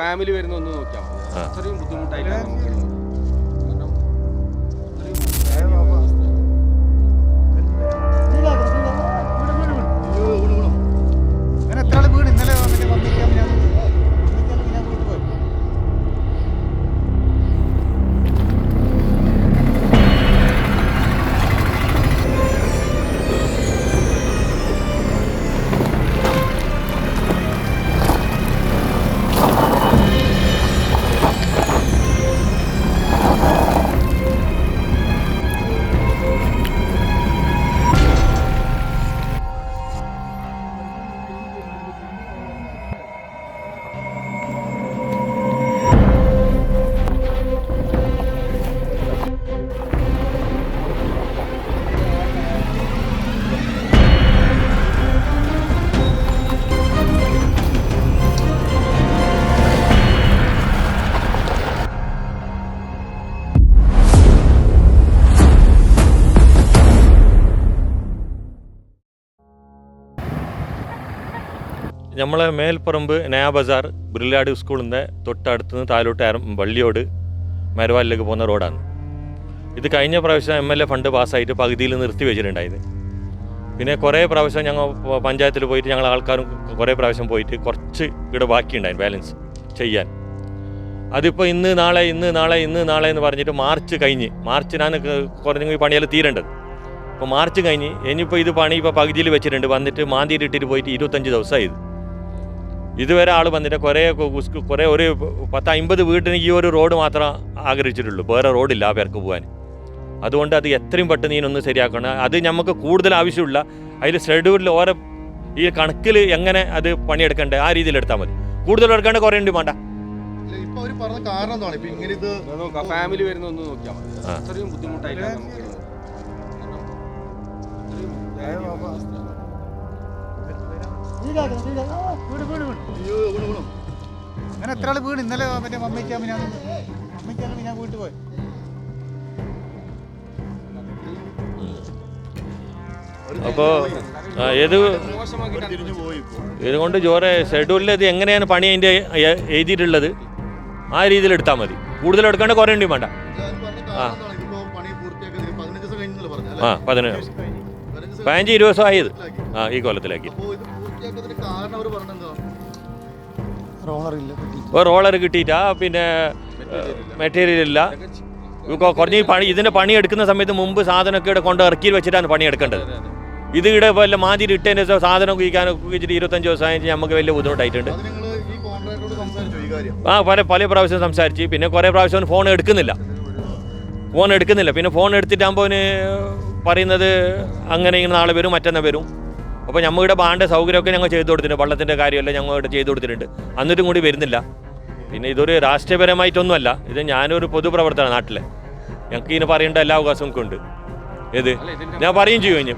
Family വരുന്ന ഒന്ന് നോക്കിയാൽ. അത്രയും ബുദ്ധിമുട്ടായിട്ടാണ് നമ്മളെ മേൽപ്പറമ്പ് നയാ ബസാർ ബ്രില്ലാഡ് സ്കൂളിന്റെ തൊട്ടടുത്ത് നിന്ന് താഴോട്ട് ഇറ- വള്ളിയോട് മരവാലിലേക്ക് പോകുന്ന റോഡാണ്. ഇത് കഴിഞ്ഞ പ്രാവശ്യം എം എൽ എ ഫണ്ട് പാസ്സായിട്ട് പകുതിയിൽ നിർത്തി വെച്ചിട്ടുണ്ടായത്. പിന്നെ കുറേ പ്രാവശ്യം ഞങ്ങൾ പഞ്ചായത്തിൽ പോയിട്ട് ഞങ്ങൾ ആൾക്കാരും കുറേ പ്രാവശ്യം പോയിട്ട് കുറച്ച് ഇവിടെ ബാക്കിയുണ്ടായിരുന്നു ബാലൻസ് ചെയ്യാൻ. അതിപ്പോൾ ഇന്ന് നാളെ ഇന്ന് നാളെ ഇന്ന് നാളെ എന്ന് പറഞ്ഞിട്ട് മാർച്ച് കഴിഞ്ഞ് മാർച്ചിനാണ് കുറഞ്ഞ പണിയെല്ലാം തീരേണ്ടത്. അപ്പോൾ മാർച്ച് കഴിഞ്ഞ് ഇനിയിപ്പോൾ ഇത് പണി ഇപ്പോൾ പകുതിയിൽ വെച്ചിട്ടുണ്ട്. വന്നിട്ട് മാന്തിയിട്ട് ഇട്ടിട്ട് പോയിട്ട് ഇരുപത്തഞ്ച് ദിവസമായി ഇത്. ഇതുവരെ ആൾ വന്നിട്ട് കുറേ കുറേ ഒരു പത്ത് അമ്പത് വീട്ടിന് ഈ ഒരു റോഡ് മാത്രം ആഗ്രഹിച്ചിട്ടുള്ളൂ. വേറെ റോഡില്ല ആ പേർക്ക് പോകാൻ അതുകൊണ്ട് അത് എത്രയും പെട്ടെന്ന് ഇതിനൊന്ന് ശരിയാക്കണം. അത് നമുക്ക് കൂടുതൽ ആവശ്യമില്ല അതിൽ ഷെഡ്യൂളിൽ ഓരോ ഈ കണക്കിൽ എങ്ങനെ അത് പണിയെടുക്കണ്ടേ ആ രീതിയിൽ എടുത്താൽ മതി. കൂടുതൽ എടുക്കേണ്ട കുറേ ഉണ്ട് വേണ്ട ഫാമിലി വരുന്ന ഒന്ന് നോക്കിയാൽ മതി. അത്രയും അങ്ങനെ എത്ര ആൾ വീണ്? ഇന്നലെ മറ്റേ മമ്മിക്കാൻ ഞാൻ മമ്മിക്കാൻ ഞാൻ വീട്ടിൽ പോയി. അപ്പോൾ ഏത് തിരിഞ്ഞു പോയി ഇപ്പൊ. ഇതുകൊണ്ട് ജോറെ ഷെഡ്യൂളിൽ ഇത് എങ്ങനെയാണ് പണി അതിന്റെ എഴുതിയിട്ടുള്ളത്? ആ രീതിയിൽ എടുത്താൽ മതി. കൂടുതൽ എടുക്കേണ്ട കുറേ ഉണ്ട് വേണ്ട. പറഞ്ഞത് ആ പതിനഞ്ച് പതിനഞ്ച് ഇരുപത് ദിവസം ആയത് ആ ഈ കൊല്ലത്തിലേക്ക്. റോളർ കിട്ടിയിട്ടാ? പിന്നെ മെറ്റീരിയൽ ഇല്ല കുറഞ്ഞ പണി ഇതിന്റെ പണി എടുക്കുന്ന സമയത്ത് മുമ്പ് സാധനമൊക്കെ ഇവിടെ കൊണ്ട് ഇറക്കി വെച്ചിട്ടാണ് പണി എടുക്കേണ്ടത്. ഇത് ഇവിടെ വല്ല മാതിരി ഇട്ടതിന് ശേഷം സാധനം കുഴിക്കാൻ കുഴിച്ചിട്ട് ഇരുപത്തഞ്ച് ദിവസം ആയിട്ട് നമുക്ക് വലിയ ബുദ്ധിമുട്ടായിട്ടുണ്ട്. നിങ്ങൾ ഈ കോൺട്രാക്ടറോട് സംസാരിച്ചോ ഈ കാര്യം? ആ പല പല പ്രാവശ്യം സംസാരിച്ച്. പിന്നെ കുറേ പ്രാവശ്യം ഫോൺ എടുക്കുന്നില്ല. ഫോൺ എടുക്കുന്നില്ല. പിന്നെ ഫോൺ എടുത്തിട്ടാകുമ്പോൾ അവന് പറയുന്നത് അങ്ങനെ ഇങ്ങനെ നാളെ വരും മറ്റന്നാൾ വരും. അപ്പോൾ ഞമ്മയുടെ ബാണ്ട് സൗകര്യമൊക്കെ ഞങ്ങൾ ചെയ്തു കൊടുത്തിട്ടുണ്ട്. വള്ളത്തിന്റെ കാര്യമെല്ലാം ഞങ്ങൾ ഇവിടെ ചെയ്തു കൊടുത്തിട്ടുണ്ട്. എന്നിട്ടും കൂടി വരുന്നില്ല. പിന്നെ ഇതൊരു രാഷ്ട്രീയപരമായിട്ടൊന്നുമല്ല. ഇത് ഞാനൊരു പൊതുപ്രവർത്തന നാട്ടിലെ. ഞങ്ങൾക്ക് ഇതിന് പറയേണ്ട എല്ലാ അവകാശവും ഒക്കെ ഉണ്ട്. ഏത്? ഞാൻ പറയും ചെയ്യും ഇനി.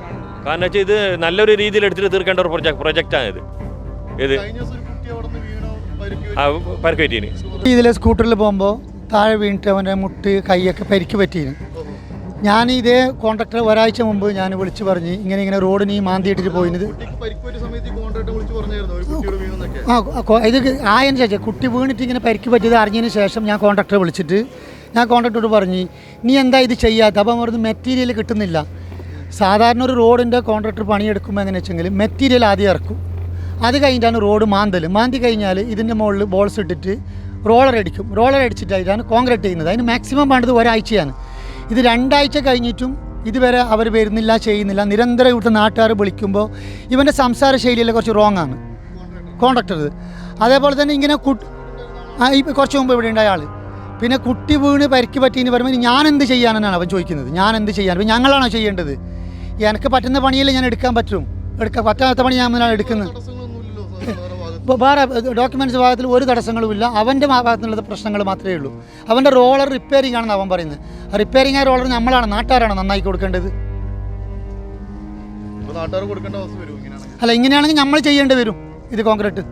കാരണം വെച്ചാൽ ഇത് നല്ലൊരു രീതിയിൽ എടുത്തിട്ട് തീർക്കേണ്ട ഒരു പ്രൊജക്ട് പ്രൊജക്റ്റാണ് ഇത്. ഇത് കഴിഞ്ഞ ദിവസം ഒരു അവിടെ നിന്ന് വീണോ? പരിക്ക് ആ പരക്കേറ്റീന് ഇതിൽ സ്കൂട്ടറിൽ പോകുമ്പോൾ താഴെ വീണിട്ട് അവന്റെ മുട്ട് കൈയൊക്കെ പരിക്ക് പറ്റിയിരുന്നു ഞാൻ ഇതേ കോൺട്രാക്ടർ ഒരാഴ്ച മുമ്പ് ഞാൻ വിളിച്ചു പറഞ്ഞ് ഇങ്ങനെ ഇങ്ങനെ റോഡിന് ഈ മാന്തിയിട്ടിട്ട് വീണെന്നൊക്കെ? ആ ഇത് ആയതിനു ശേഷം കുട്ടി വീണിട്ട് ഇങ്ങനെ പരിക്ക് പറ്റിയത് അറിഞ്ഞതിന് ശേഷം ഞാൻ കോൺട്രാക്ടറെ വിളിച്ചിട്ട് ഞാൻ കോൺട്രാക്ടറോട് പറഞ്ഞു നീ എന്താ ഇത് ചെയ്യാത്ത? അപ്പം അവിടുന്ന് മെറ്റീരിയൽ കിട്ടുന്നില്ല. സാധാരണ ഒരു റോഡിന്റെ കോൺട്രാക്ടർ പണിയെടുക്കുമ്പോൾ എങ്ങനെ വെച്ചെങ്കിൽ മെറ്റീരിയൽ ആദ്യം ഇറക്കും. അത് കഴിഞ്ഞിട്ടാണ് റോഡ് മാന്തൽ മാന്തി കഴിഞ്ഞാൽ ഇതിന്റെ മുകളിൽ ബോൾസ് ഇട്ടിട്ട് റോളർ അടിക്കും. റോളർ അടിച്ചിട്ടായിട്ടാണ് കോൺക്രീറ്റ് ചെയ്യുന്നത്. അതിന് മാക്സിമം വേണ്ടത് ഒരാഴ്ചയാണ്. ഇത് രണ്ടാഴ്ച കഴിഞ്ഞിട്ടും ഇതുവരെ അവർ വരുന്നില്ല ചെയ്യുന്നില്ല. നിരന്തരം ഇവിടുത്തെ നാട്ടുകാർ വിളിക്കുമ്പോൾ ഇവന്റെ സംസാര ശൈലിയെല്ലാം കുറച്ച് റോങ് ആണ്. കോൺട്രാക്ടർ അതേപോലെ തന്നെ ഇങ്ങനെ കുറച്ച് മുമ്പ് ഇവിടെ ഉണ്ടായ ആൾ പിന്നെ കുട്ടി വീണ് പരിക്ക് പറ്റിയെന്ന് പറയുമ്പോൾ ഞാൻ എന്ത് ചെയ്യാനെന്നാണ് അവൻ ചോദിക്കുന്നത്. ഞാൻ എന്ത് ചെയ്യാൻ? ഞങ്ങളാണോ ചെയ്യേണ്ടത്? എനിക്ക് പറ്റുന്ന പണിയല്ലേ ഞാൻ എടുക്കാൻ പറ്റും. എടുക്കാൻ പറ്റാത്ത പണി ഞാൻ എടുക്കുന്നത്. വേറെ ഡോക്യുമെന്റ്സ് ഭാഗത്തിൽ ഒരു തടസ്സങ്ങളുമില്ല. അവന്റെ ഭാഗത്തുള്ള പ്രശ്നങ്ങൾ മാത്രമേ ഉള്ളൂ. അവന്റെ റോളർ റിപ്പയറിംഗ് ആണെന്ന് അവൻ പറയുന്നത്. ആ റിപ്പയറിംഗ് ആ റോളർ നമ്മളാണ് നാട്ടുകാരാണ് നന്നായി കൊടുക്കേണ്ടത്. അല്ല ഇങ്ങനെയാണെങ്കിൽ നമ്മൾ ചെയ്യേണ്ടി വരും ഇത് കോൺക്രീറ്റ്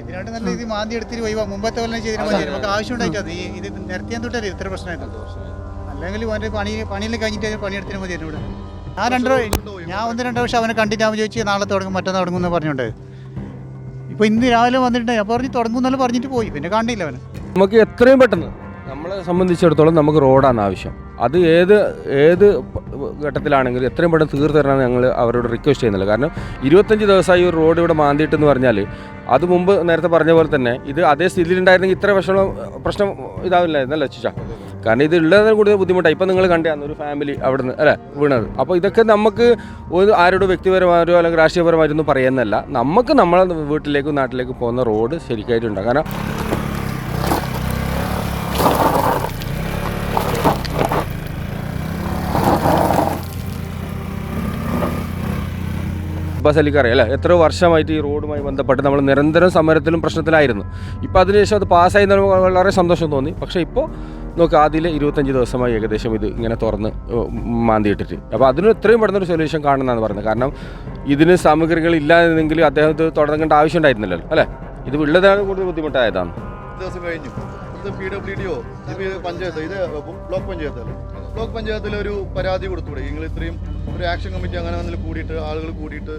ഇതിനായിട്ട് നല്ല രീതി മാന്തി എടുത്തിട്ട് പോയി മുമ്പത്തെ കൊല്ലം ചെയ്തിട്ട് മതി നമുക്ക് ആവശ്യം ഉണ്ടായിട്ടത് ഈ ഇത് നിർത്തിയാൻ തൊട്ടല്ലേ? ഇത്ര പ്രശ്നമായത് അല്ലെങ്കിൽ അവന്റെ പണി പണിയിൽ കഴിഞ്ഞിട്ട് പണിയെടുത്തിട്ട് മതി എന്നോട് ഞാൻ രണ്ടോ ഞാൻ ഒന്ന് രണ്ട് വർഷം അവനെ കണ്ടിട്ട് അവൻ ചോദിച്ചു നാളെ തുടങ്ങും മറ്റന്നാൾ തുടങ്ങും എന്ന് പറഞ്ഞോണ്ട് ഇപ്പോൾ ഇന്ന് രാവിലെ വന്നിട്ടുണ്ട്. അപ്പോൾ പറഞ്ഞു തുടങ്ങുന്നല്ല പറഞ്ഞിട്ട് പോയി. പിന്നെ കണ്ടില്ല അവന്. നമുക്ക് എത്രയും പെട്ടെന്ന് നമ്മളെ സംബന്ധിച്ചിടത്തോളം നമുക്ക് റോഡാണ് ആവശ്യം. അത് ഏത് ഏത് ഘട്ടത്തിലാണെങ്കിലും എത്രയും പെട്ടെന്ന് തീർത്തരണം ഞങ്ങൾ അവരോട് റിക്വസ്റ്റ് ചെയ്യുന്നില്ല. കാരണം ഇരുപത്തഞ്ച് ദിവസമായി ഒരു റോഡ് ഇവിടെ മാന്തിയിട്ടെന്ന് പറഞ്ഞാൽ അത് മുമ്പ് നേരത്തെ പറഞ്ഞ പോലെ തന്നെ ഇത് അതേ സ്ഥിതിയിലുണ്ടായിരുന്നെങ്കിൽ ഇത്ര വിഷമം പ്രശ്നം ഇതാവില്ലായിരുന്നല്ലോ ചിച്ച കാരണം ഇത് ഉള്ളതിന് കൂടുതൽ ബുദ്ധിമുട്ടാണ് ഇപ്പം നിങ്ങൾ കണ്ടാന്ന് ഒരു ഫാമിലി അവിടെ നിന്ന് അല്ലേ വീണത്. അപ്പോൾ ഇതൊക്കെ നമുക്ക് ഒരു ആരോട് വ്യക്തിപരമായോ അല്ലെങ്കിൽ രാഷ്ട്രീയപരമായിട്ടൊന്നും പറയുന്നതല്ല. നമുക്ക് നമ്മളെ വീട്ടിലേക്കും നാട്ടിലേക്കും പോകുന്ന റോഡ് ശരിക്കായിട്ടുണ്ട്. കാരണം അബ്ബാസ് അലിക്ക് അറിയാം അല്ലേ? എത്രയോ വർഷമായിട്ട് ഈ റോഡുമായി ബന്ധപ്പെട്ട് നമ്മൾ നിരന്തരം സമരത്തിലും പ്രശ്നത്തിലായിരുന്നു. ഇപ്പോൾ അതിനുശേഷം അത് പാസ്സായി വളരെ സന്തോഷം തോന്നി. പക്ഷേ ഇപ്പോൾ നോക്ക് ആദ്യം ഇരുപത്തഞ്ച് ദിവസമായി ഏകദേശം ഇത് ഇങ്ങനെ തുറന്ന് മാന്തിയിട്ടിട്ട്. അപ്പോൾ അതിന് എത്രയും പെട്ടെന്നൊരു സൊല്യൂഷൻ കാണണമെന്നാണ് പറയുന്നത് കാരണം ഇതിന് സാമഗ്രികൾ ഇല്ലായിരുന്നെങ്കിൽ ഇത് തുടങ്ങേണ്ട ആവശ്യം ഉണ്ടായിരുന്നില്ലല്ലോ അല്ലേ? ഇത് ഉള്ളതാണ് കൂടുതൽ ബുദ്ധിമുട്ടായതാണ്. ദിവസം കഴിഞ്ഞു. ഇത് പഞ്ചായത്ത് ഇത് ബ്ലോക്ക് പഞ്ചായത്തിൽ ഒരു പരാതി കൊടുത്തൂടെ നിങ്ങൾ ഇത്രയും ഒരു ആക്ഷൻ കമ്മിറ്റി അങ്ങനെ വന്നിട്ട് കൂടിയിട്ട് ആളുകൾ കൂടിയിട്ട്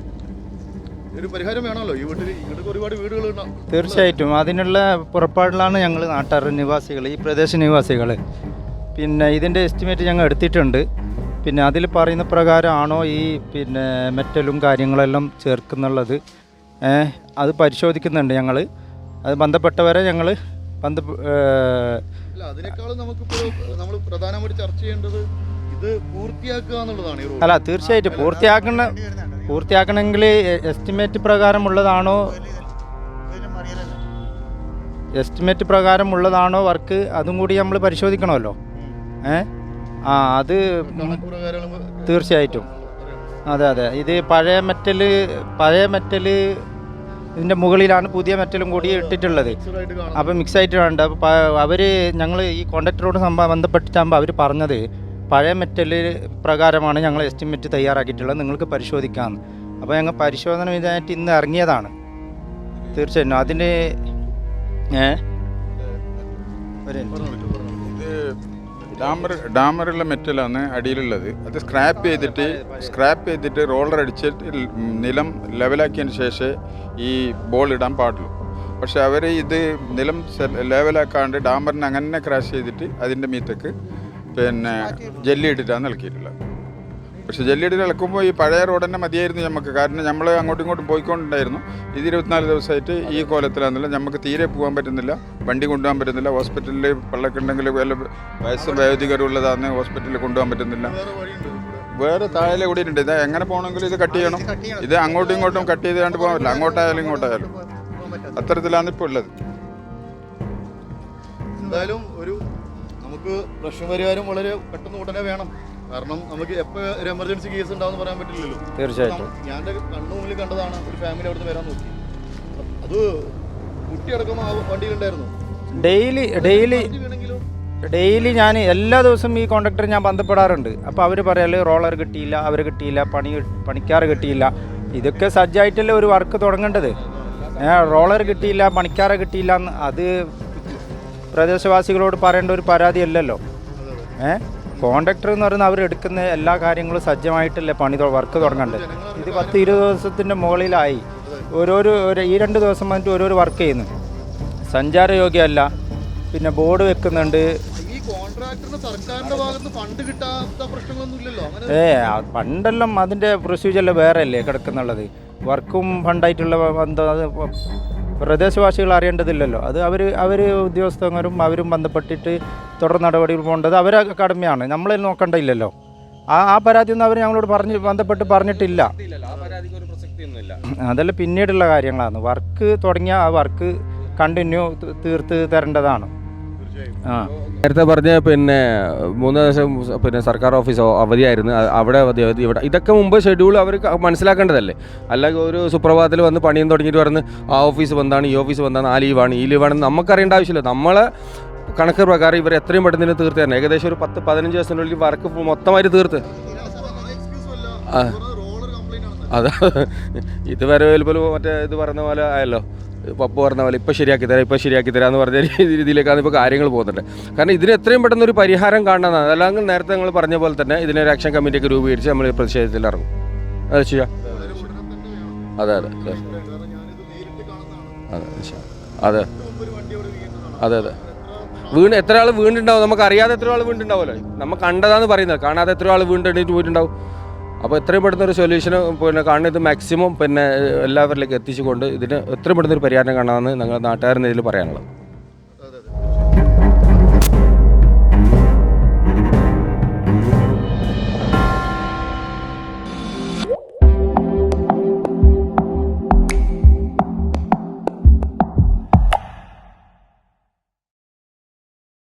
ഒരു പരിഹാരം വേണമല്ലോ. ഈ വീട്ടിൽ ഇങ്ങോട്ട് ഒരുപാട് വീടുകൾ ഉണ്ടാവും തീർച്ചയായിട്ടും. അതിനുള്ള പുറപ്പാടിലാണ് ഞങ്ങൾ നാട്ടാർ നിവാസികൾ ഈ പ്രദേശ നിവാസികൾ പിന്നെ ഇതിന്റെ എസ്റ്റിമേറ്റ് ഞങ്ങൾ എടുത്തിട്ടുണ്ട്. പിന്നെ അതിൽ പറയുന്ന പ്രകാരമാണോ ഈ പിന്നെ മെറ്റലും കാര്യങ്ങളെല്ലാം ചേർക്കുന്നുള്ളത്? അത് പരിശോധിക്കുന്നുണ്ട് ഞങ്ങൾ അത് ബന്ധപ്പെട്ടവരെ ഞങ്ങൾ ബന്ധ അതിനേക്കാളും നമുക്കിപ്പോൾ നമ്മൾ പ്രധാനമായിട്ട് ചർച്ച ചെയ്യേണ്ടത് ഇത് പൂർത്തിയാക്കുക എന്നുള്ളതാണ് അല്ല തീർച്ചയായിട്ടും പൂർത്തിയാക്കണ പൂർത്തിയാക്കണമെങ്കിൽ എസ്റ്റിമേറ്റ് പ്രകാരമുള്ളതാണോ? എസ്റ്റിമേറ്റ് പ്രകാരമുള്ളതാണോ വർക്ക്? അതും കൂടി നമ്മൾ പരിശോധിക്കണമല്ലോ. ഏ? ആ അത് തീർച്ചയായിട്ടും. അതെ അതെ. ഇത് പഴയ മെറ്റൽ പഴയ മെറ്റൽ ഇതിന്റെ മുകളിലാണ് പുതിയ മെറ്റലും കൂടി ഇട്ടിട്ടുള്ളത്. അപ്പം മിക്സ് ആയിട്ട് വേണ്ട. അപ്പോൾ അവർ ഞങ്ങൾ ഈ കോൺട്രാക്ടറോട് ബന്ധപ്പെട്ടിട്ടാകുമ്പോൾ അവർ പറഞ്ഞത് പഴയ മെറ്റൽ പ്രകാരമാണ് ഞങ്ങൾ എസ്റ്റിമേറ്റ് തയ്യാറാക്കിയിട്ടുള്ളത്. നിങ്ങൾക്ക് പരിശോധിക്കാം. അപ്പോൾ ഞങ്ങൾ പരിശോധന ഇതായിട്ട് ഇന്ന് ഇറങ്ങിയതാണ്. തീർച്ചയായിട്ടും. അതിന് ഏ. ഡാമർ ഡാമറുള്ള മെറ്റലാണ് അടിയിലുള്ളത്. അത് സ്ക്രാപ്പ് ചെയ്തിട്ട് സ്ക്രാപ്പ് ചെയ്തിട്ട് റോളർ അടിച്ചിട്ട് നിലം ലെവലാക്കിയതിന് ശേഷം ഈ ബോൾ ഇടാൻ പാടുള്ളൂ. പക്ഷെ അവർ ഇത് നിലം ലെവലാക്കാണ്ട് ഡാമറിനെ അങ്ങനെ ക്രാഷ് ചെയ്തിട്ട് അതിന്റെ മീത്തേക്ക് പിന്നെ ജെല്ലി ഇട്ടിട്ടാണ് പക്ഷെ ജെല്ലി ഇട്ടിട്ട് ഇളക്കുമ്പോൾ ഈ പഴയ റോഡ് തന്നെ മതിയായിരുന്നു നമുക്ക് കാരണം നമ്മൾ അങ്ങോട്ടും ഇങ്ങോട്ടും പോയിക്കൊണ്ടുണ്ടായിരുന്നു. ഇത് ഇരുപത്തിനാല് ദിവസമായിട്ട് ഈ കോലത്തിലാണെന്നില്ല നമുക്ക് തീരെ പോകാൻ പറ്റുന്നില്ല വണ്ടി കൊണ്ടുപോകാൻ പറ്റുന്നില്ല ഹോസ്പിറ്റലിൽ പള്ളക്കുണ്ടെങ്കിൽ വല്ല വയസ്സ് വയോധികരുള്ളതാണ് ഹോസ്പിറ്റലിൽ കൊണ്ടുപോകാൻ പറ്റുന്നില്ല. വേറെ താഴെ കൂടിയിട്ടുണ്ട് ഇത് എങ്ങനെ പോകണമെങ്കിലും ഇത് കട്ട് ചെയ്യണം. ഇത് അങ്ങോട്ടും ഇങ്ങോട്ടും കട്ട് ചെയ്ത് കണ്ട് പോകാൻ പറ്റില്ല. അങ്ങോട്ടായാലും ഇങ്ങോട്ടായാലും. അത്തരത്തിലാണ് ഇപ്പോൾ ഉള്ളത്. എന്തായാലും ഒരു നമുക്ക് പ്രശ്നം പരിഹാരം വളരെ പെട്ടെന്ന് ഉടനെ വേണം. കാരണം നമുക്ക് എപ്പോ ഒരു എമർജൻസി കേസ് ഉണ്ടാവും പറയാൻ പറ്റില്ലല്ലോ. തീർച്ചയായിട്ടും. ഞാൻ കണ്ണു മുന്നിൽ കണ്ടതാണ് ഒരു ഫാമിലി അവിടുന്ന് വരാൻ നോക്കി. അത് കുട്ടിയടക്കം ആ വണ്ടിയിലുണ്ടായിരുന്നു. ഡെയിലി ഡെയിലി ഡെയിലി ഞാൻ എല്ലാ ദിവസവും ഈ കോൺട്രാക്ടർ ഞാൻ ബന്ധപ്പെടാറുണ്ട്. അപ്പോൾ അവർ പറയാൽ റോളർ കിട്ടിയില്ല അവർ കിട്ടിയില്ല പണി പണിക്കാർ കിട്ടിയില്ല. ഇതൊക്കെ സജ്ജായിട്ടല്ലേ ഒരു വർക്ക് തുടങ്ങേണ്ടത്? റോളർ കിട്ടിയില്ല പണിക്കാരെ കിട്ടിയില്ല എന്ന് അത് പ്രദേശവാസികളോട് പറയേണ്ട ഒരു പരാതി അല്ലല്ലോ ഏ? കോൺട്രാക്ടർ എന്ന് പറയുന്നത് അവർ എടുക്കുന്ന എല്ലാ കാര്യങ്ങളും സജ്ജമായിട്ടല്ലേ പണി വർക്ക് തുടങ്ങേണ്ടത് ഇത് പത്ത് ഇരുപത് ദിവസത്തിന്റെ മുകളിലായി. ഓരോരോ ഒരു- ഈ രണ്ട് ദിവസം വന്നിട്ട് ഓരോരോ വർക്ക് ചെയ്യുന്നു. സഞ്ചാരയോഗ്യമല്ല പിന്നെ ബോർഡ് വെക്കുന്നുണ്ട്. ഏ പണ്ടെല്ലാം അതിന്റെ പ്രൊസീജിയറിൽ വേറെ അല്ലേ കിടക്കുന്നുള്ളത്? വർക്കും ഫണ്ടായിട്ടുള്ള ബന്ധം അത് പ്രദേശവാസികൾ അറിയേണ്ടതില്ലല്ലോ. അത് അവർ അവർ ഉദ്യോഗസ്ഥരും അവരും ബന്ധപ്പെട്ടിട്ട് തുടർ നടപടികൾ പോകേണ്ടത് അവരെ കടമയാണ് നമ്മളെ നോക്കണ്ടില്ലല്ലോ ആ ആ പരാതി ഒന്നും അവർ ഞങ്ങളോട് പറഞ്ഞ് ബന്ധപ്പെട്ട് പറഞ്ഞിട്ടില്ല. അതല്ല പിന്നീടുള്ള കാര്യങ്ങളാണ്. വർക്ക് തുടങ്ങിയ ആ വർക്ക് കണ്ടിന്യൂ തീർത്ത് തരേണ്ടതാണ്. ആ. നേരത്തെ പറഞ്ഞ പിന്നെ മൂന്ന് ദിവസം പിന്നെ സർക്കാർ ഓഫീസ് അവധിയായിരുന്നു. അവിടെ അവധി അവധി ഇവിടെ ഇതൊക്കെ മുമ്പ് ഷെഡ്യൂൾ അവർ മനസ്സിലാക്കേണ്ടതല്ലേ? അല്ലെങ്കിൽ ഒരു സുപ്രഭാതത്തിൽ വന്ന് പണിയും തുടങ്ങിയിട്ട് പറഞ്ഞ് ആ ഓഫീസ് ബന്ധാണ് ഈ ഓഫീസ് ബന്ധാണ് ആ ലീവാണ് ഈ ലീവാണെന്ന് നമുക്കറിയേണ്ട ആവശ്യമില്ല. നമ്മളെ കണക്ക് പ്രകാരം ഇവർ എത്രയും പെട്ടെന്ന് തന്നെ തീർത്ത് തരണം. ഏകദേശം ഒരു പത്ത് പതിനഞ്ച് ദിവസത്തിനുള്ളിൽ വർക്ക് മൊത്തമായിട്ട് തീർത്ത്. അത്. ഇതുവരെ ഇതുപോലെ മറ്റേ ഇത് പറഞ്ഞ പോലെ ആയല്ലോ. പപ്പ പറഞ്ഞ പോലെ ഇപ്പോൾ ശരിയാക്കി തരാം ഇപ്പോൾ ശരിയാക്കി തരാം എന്ന് പറഞ്ഞ രീതി- രീതിയിലേക്കാണ് ഇപ്പോൾ കാര്യങ്ങൾ പോകുന്നുണ്ട് കാരണം ഇതിന് എത്രയും പെട്ടെന്ന് ഒരു പരിഹാരം കാണണമെന്നാണ്. അല്ലെങ്കിൽ നേരത്തെ നിങ്ങൾ പറഞ്ഞ പോലെ തന്നെ ഇതിനൊരു ആക്ഷൻ കമ്മിറ്റിയൊക്കെ രൂപീകരിച്ച് നമ്മൾ പ്രതിഷേധത്തിൽ ഇറങ്ങും. അത് ചെയ്യാം. അതെ അതെ അതെ. അതെ അതെ. അതെ. വീണ് എത്ര ആൾ വീണ്ടുണ്ടാവും നമുക്ക് അറിയാതെ എത്ര ആൾ വീണ്ടുണ്ടാവുമല്ലോ നമ്മൾ കണ്ടതാന്ന് പറയുന്നത്. കാണാതെ എത്ര ആൾ വീണ്ടെണ്ണീറ്റ് പോയിട്ടുണ്ടാവും? അപ്പോൾ എത്രയും പെട്ടെന്ന് ഒരു സൊല്യൂഷൻ പിന്നെ കാണുന്നത് മാക്സിമം പിന്നെ എല്ലാവരിലേക്ക് എത്തിച്ചുകൊണ്ട് ഇതിന് എത്രയും പെട്ടെന്ന് ഒരു പരിഹാരം കാണാമെന്ന് ഞങ്ങൾ നാട്ടുകാരെന്ന ഇതിൽ പറയാനുള്ളത്.